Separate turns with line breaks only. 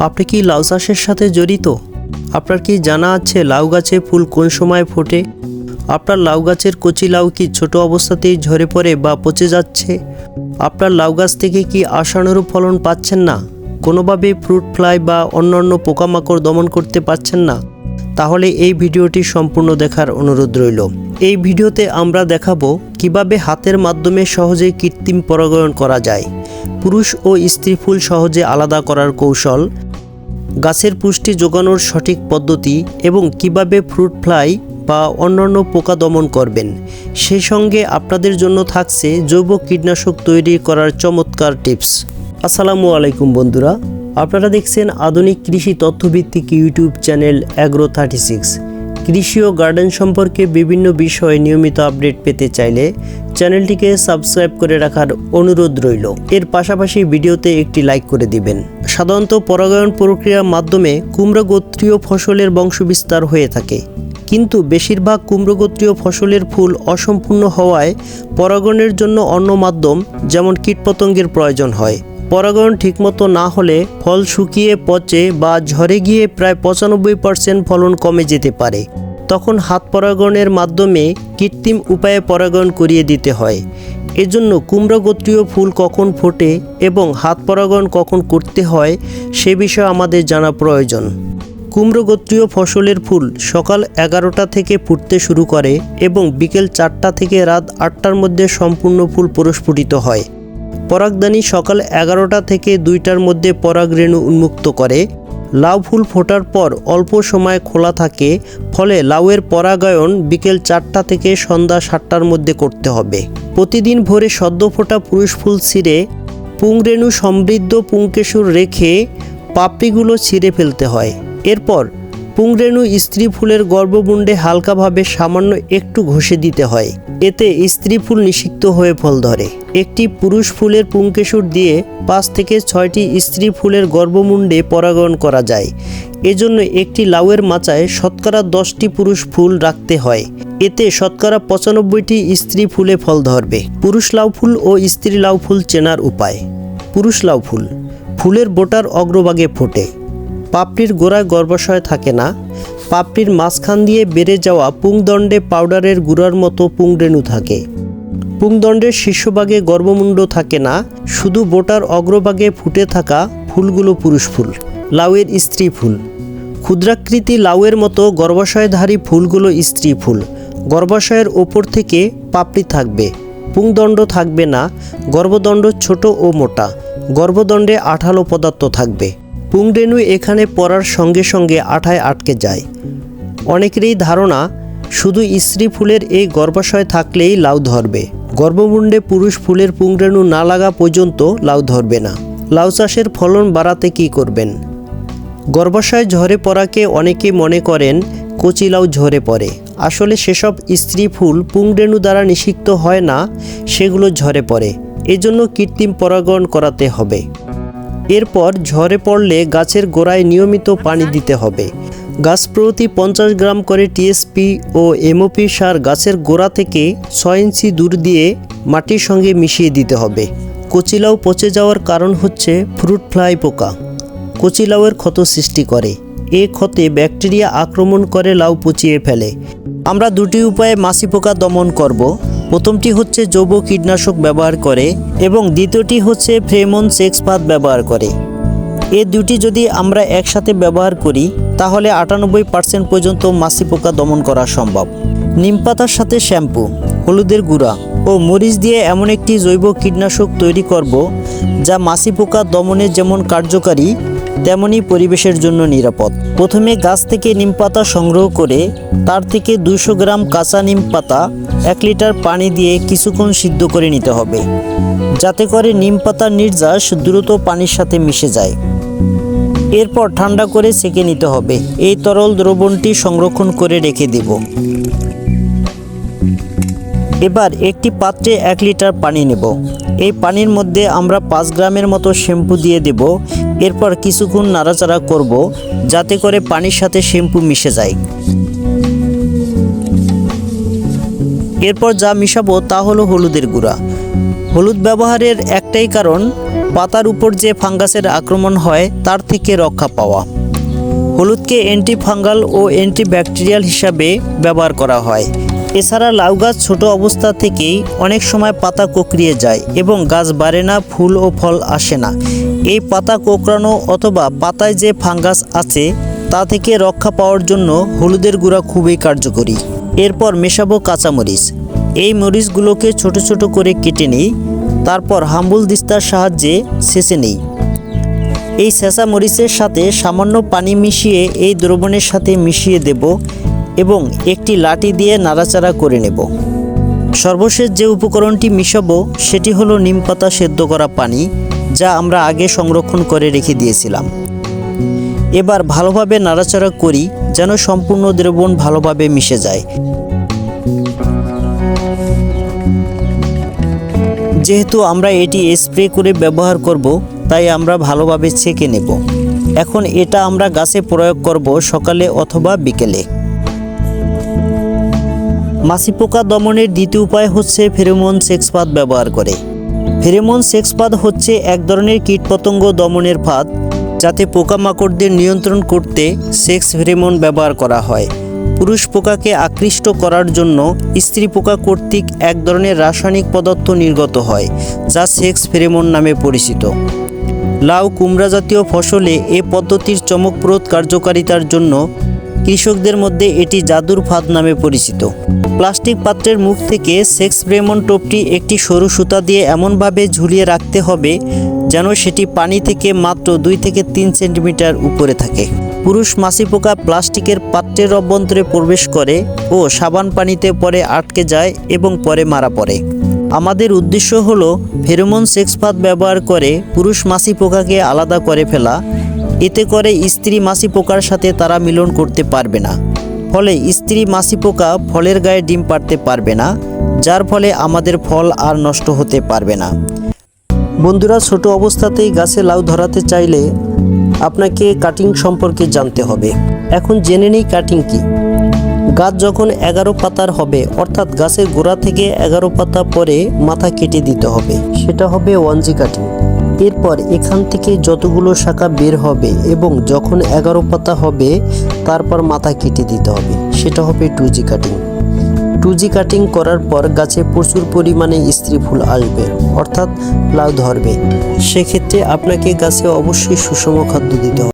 আপনি কি লাউ চাষের সাথে জড়িত? আপনার কি জানা আছে লাউ গাছে ফুল কোন সময় ফোটে? আপনার লাউ গাছের কচি লাউ কি ছোট অবস্থাতেই ঝরে পড়ে বা পচে যাচ্ছে? আপনার লাউ গাছ থেকে কি আশানুরূপ ফলন পাচ্ছেন না? কোনোভাবে ফ্রুট ফ্লাই বা অন্যান্য পোকামাকড় দমন করতে পারছেন না? তাহলে এই ভিডিওটি সম্পূর্ণ দেখার অনুরোধ রইল। এই ভিডিওতে আমরা দেখাবো কীভাবে হাতের মাধ্যমে সহজে কৃত্রিম পরাগায়ন করা যায়। পুরুষ ও স্ত্রী ফুল সহজে আলাদা করার কৌশল, গাছের পুষ্টি যোগানোর সঠিক পদ্ধতি এবং কীভাবে ফ্রুট ফ্লাই বা অন্যান্য পোকা দমন করবেন। সেই সঙ্গে আপনাদের জন্য থাকছে জৈব কীটনাশক তৈরি করার চমৎকার টিপস। আসসালামু আলাইকুম বন্ধুরা। আপনারা দেখছেন আধুনিক কৃষি তথ্যভিত্তিক YouTube channel agro thirty six কৃষি ও গার্ডেন সম্পর্কে বিভিন্ন বিষয়ে নিয়মিত আপডেট পেতে চাইলে চ্যানেলটিকে সাবস্ক্রাইব করে রাখার অনুরোধ রইল। এর পাশাপাশি ভিডিওতে একটি লাইক করে দিবেন। সাধারণত পরাগায়ন প্রক্রিয়ার মাধ্যমে কুমড়া গোত্রীয় ফসলের বংশবিস্তার হয়ে থাকে। কিন্তু বেশিরভাগ কুমড়োগোত্রীয় ফসলের ফুল অসম্পূর্ণ হওয়ায় পরাগণের জন্য অন্য মাধ্যম, যেমন কীটপতঙ্গের প্রয়োজন হয়। পরাগণ ঠিকমতো না হলে ফল শুকিয়ে পচে বা ঝরে গিয়ে প্রায় পঁচানব্বই পার্সেন্ট ফলন কমে যেতে পারে। তখন হাত পরাগণের মাধ্যমে কৃত্রিম উপায়ে পরাগণ করিয়ে দিতে হয়। এজন্য কুমড়া গোত্রীয় ফুল কখন ফোটে এবং হাত পরাগণ কখন করতে হয়, সে বিষয়ে আমাদের জানা প্রয়োজন। কুমড়ো গোত্রীয় ফসলের ফুল সকাল এগারোটা থেকে ফুটতে শুরু করে এবং বিকেল চারটা থেকে রাত আটটার মধ্যে সম্পূর্ণ ফুল প্রস্ফুটিত হয়। পরাগদানি সকাল এগারোটা থেকে দুইটার মধ্যে পরাগ রেণু উন্মুক্ত করে। লাউ ফুল ফোটার পর অল্প সময় খোলা থাকে, ফলে লাউয়ের পরাগায়ন বিকেল চারটা থেকে সন্ধ্যা সাতটার মধ্যে করতে হবে। প্রতিদিন ভোরে সদ্য ফোটা পুরুষ ফুল ছিঁড়ে পুংরেণু সমৃদ্ধ পুংকেশুর রেখে পাপড়িগুলো ছিঁড়ে ফেলতে হয়। এরপর পুংরেণু স্ত্রী ফুলের গর্ভমুণ্ডে হালকাভাবে সামান্য একটু ঘষে দিতে হয়। এতে স্ত্রী ফুল নিষিক্ত হয়ে ফল ধরে। একটি পুরুষ ফুলের পুংকেশুর দিয়ে পাঁচ থেকে ছয়টি স্ত্রী ফুলের গর্ভমুণ্ডে পরাগায়ন করা যায়। এজন্য একটি লাউয়ের মাচায় শতকরা দশটি পুরুষ ফুল রাখতে হয়। এতে শতকরা পঁচানব্বইটি স্ত্রী ফুলে ফল ধরবে। পুরুষ লাউ ফুল ও স্ত্রী লাউ ফুল চেনার উপায়। পুরুষ লাউ ফুল ফুলের বোটার অগ্রভাগে ফোটে। পাপড়ির গোড়ায় গর্ভাশয় থাকে না। পাপড়ির মাঝখান দিয়ে বেড়ে যাওয়া পুংদণ্ডে পাউডারের গুঁড়ার মতো পুংরেণু থাকে। পুংদণ্ডের শীর্ষভাগে গর্ভমুণ্ড থাকে না, শুধু বোটার অগ্রভাগে ফুটে থাকা ফুলগুলো পুরুষ ফুল, লাউয়ের স্ত্রী ফুল। ক্ষুদ্রাকৃতি লাউয়ের মতো গর্ভাশয়ধারী ফুলগুলো স্ত্রী ফুল, গর্ভাশয়ের ওপর থেকে পাপড়ি থাকবে, পুংদণ্ড থাকবে না, গর্ভদণ্ড ছোট ও মোটা, গর্ভদণ্ডে আঠালো পদার্থ থাকবে। পুংরেণু এখানে পড়ার সঙ্গে সঙ্গে আঠায় আটকে যায়। অনেকেরই ধারণা শুধু স্ত্রী ফুলের এই গর্ভাশয় থাকলেই লাউ ধরবে। গর্ভমুণ্ডে পুরুষ ফুলের পুংরেণু না লাগা পর্যন্ত লাউ ধরবে না। লাউ চাষের ফলন বাড়াতে কী করবেন? গর্ভাশয় ঝরে পড়াকে অনেকে মনে করেন কচি লাউ ঝরে পড়ে। আসলে সেসব স্ত্রী ফুল পুংরেণু দ্বারা নিষিক্ত হয় না, সেগুলো ঝরে পড়ে। এজন্য কৃত্রিম পরাগণ করাতে হবে। এরপর ঝরে পড়লে গাছের গোড়ায় নিয়মিত পানি দিতে হবে। গাছ প্রতি পঞ্চাশ গ্রাম করে টিএসপি ও এমওপি সার গাছের গোড়া থেকে ছয় ইঞ্চি দূর দিয়ে মাটির সঙ্গে মিশিয়ে দিতে হবে। কচিলাউ পচে যাওয়ার কারণ হচ্ছে ফ্রুট ফ্লাই পোকা। কচিলাউয়ের ক্ষত সৃষ্টি করে। এ ক্ষতে ব্যাকটেরিয়া আক্রমণ করে লাউ পচিয়ে ফেলে। আমরা দুটি উপায়ে মাছি পোকা দমন করব। প্রথমটি হচ্ছে জৈব কীটনাশক ব্যবহার করে এবং দ্বিতীয়টি হচ্ছে ফ্রেমন সেক্স পাত ব্যবহার করে। এ দুটি যদি আমরা একসাথে ব্যবহার করি, তাহলে আটানব্বই পার্সেন্ট পর্যন্ত মাছি পোকা দমন করা সম্ভব। নিম পাতার সাথে শ্যাম্পু, হলুদের গুঁড়া ও মরিচ দিয়ে এমন একটি জৈব কীটনাশক তৈরি করব, যা মাছি পোকা দমনে যেমন কার্যকারী তেমনই পরিবেশের জন্য নিরাপদ। প্রথমে গাছ থেকে নিম পাতা সংগ্রহ করে, তার থেকে দুশো গ্রাম কাঁচা নিম পাতা, এক লিটার পানি দিয়ে কিছুক্ষণ সিদ্ধ করে নিতে হবে। যাতে করে নিম পাতার নির্যাস দ্রুত পানির সাথে মিশে যায়। এরপর ঠান্ডা করে সেকে নিতে হবে। এই তরল দ্রবণটি সংরক্ষণ করে রেখে দেব। এবার একটি পাত্রে এক লিটার পানি নেব। এই পানির মধ্যে আমরা পাঁচ গ্রামের মতো শ্যাম্পু দিয়ে দেব। এরপর কিছুক্ষণ নাড়াচাড়া করব যাতে করে পানির সাথে শ্যাম্পু মিশে যায়। এরপর যা মিশাবো তা হলো হলুদের গুঁড়া। হলুদ ব্যবহারের একটাই কারণ, পাতার উপর যে ফাঙ্গাসের আক্রমণ হয় তার থেকে রক্ষা পাওয়া। হলুদকে অ্যান্টিফাঙ্গাল ও অ্যান্টিব্যাকটেরিয়াল হিসাবে ব্যবহার করা হয়। এছাড়া লাউ গাছ ছোট অবস্থা থেকেই অনেক সময় পাতা কোকড়িয়ে যায় এবং গাছ বাড়ে না, ফুল ও ফল আসে না। এই পাতা কোকড়ানো অথবা পাতায় যে ফাঙ্গাস আছে, তা থেকে রক্ষা পাওয়ার জন্য হলুদের গুঁড়া খুবই কার্যকরী। এরপর মেশাবো কাঁচামরিচ। এই মরিচগুলোকে ছোট ছোট করে কেটে নিই, তারপর হাম্বুল দিস্তার সাহায্যে ছেঁচে নিই। এই সেসা মরিচের সাথে সামান্য পানি মিশিয়ে এই দ্রবণের সাথে মিশিয়ে দেব এবং একটি লাঠি দিয়ে নাড়াচাড়া করে নেব। সর্বশেষ যে উপকরণটি মিশাবো, সেটি হলো নিম পাতা সেদ্ধ করা পানি, যা আমরা আগে সংরক্ষণ করে রেখে দিয়েছিলাম। এবার ভালোভাবে নাড়াচাড়া করি, যেন সম্পূর্ণ দ্রবণ ভালোভাবে মিশে যায়। যেহেতু আমরা এটি স্প্রে করে ব্যবহার করব, তাই আমরা ভালোভাবে ছেঁকে নেব। এখন এটা আমরা গাছে প্রয়োগ করব সকালে অথবা বিকেলে। মাছি পোকা দমনের দ্বিতীয় উপায় হচ্ছে ফেরোমন সেক্সপাত ব্যবহার করে। ফেরোমন সেক্সপাত হচ্ছে এক ধরনের কীটপতঙ্গ দমনের ফাঁদ যাতে পোকামাকড়দের নিয়ন্ত্রণ করতে সেক্স ফেরোমন ব্যবহার করা হয়। পুরুষ পোকাকে আকৃষ্ট করার জন্য স্ত্রী পোকা কর্তৃক এক ধরনের রাসায়নিক পদার্থ নির্গত হয়, যা সেক্স ফেরোমন নামে পরিচিত। লাউ কুমড়া জাতীয় ফসলে এ পদ্ধতির চমকপ্রদ কার্যকারিতার জন্য কৃষকদের মধ্যে এটি জাদুর ফাঁদ নামে পরিচিত। প্লাস্টিক পাত্রের মুখ থেকে সেক্স ব্রেমন টোপটি একটি সরু সুতা দিয়ে এমনভাবে ঝুলিয়ে রাখতে হবে যেন সেটি পানি থেকে মাত্র দুই থেকে তিন সেন্টিমিটার উপরে থাকে। পুরুষ মাছি পোকা প্লাস্টিকের পাত্রের অভ্যন্তরে প্রবেশ করে ও সাবান পানিতে পরে আটকে যায় এবং পরে মারা পড়ে। আমাদের উদ্দেশ্য হল ফেরোমন সেক্স ফাঁদ ব্যবহার করে পুরুষ মাছি পোকাকে আলাদা করে ফেলা। এতে করে স্ত্রী মাছি পোকার সাথে তারা মিলন করতে পারবে না। ফলে স্ত্রী মাছি পোকা ফলের গায়ে ডিম পাড়তে পারবে না, যার ফলে আমাদের ফল আর নষ্ট হতে পারবে না। বন্ধুরা, ছোট অবস্থাতেই গাছে লাউ ধরাতে চাইলে আপনাকে কাটিং সম্পর্কে জানতে হবে। এখন জেনে নিই কাটিং কি। গাছ যখন এগারো পাতার হবে, অর্থাৎ গাছের গোড়া থেকে এগারো পাতা পরে মাথা কেটে দিতে হবে। সেটা হবে ওয়ানজি কাটিং এরপর এখান থেকে যতগুলো শাখা বের হবে এবং যখন এগারো পাতা হবে, তারপর মাথা কেটে দিতে হবে। সেটা হবে two G cutting two G cutting করার পর গাছে প্রচুর পরিমাণে স্ত্রী ফুল আসবে, অর্থাৎ লাউ ধরবে। সেক্ষেত্রে আপনাকে গাছে অবশ্যই সুষম খাদ্য দিতে হবে।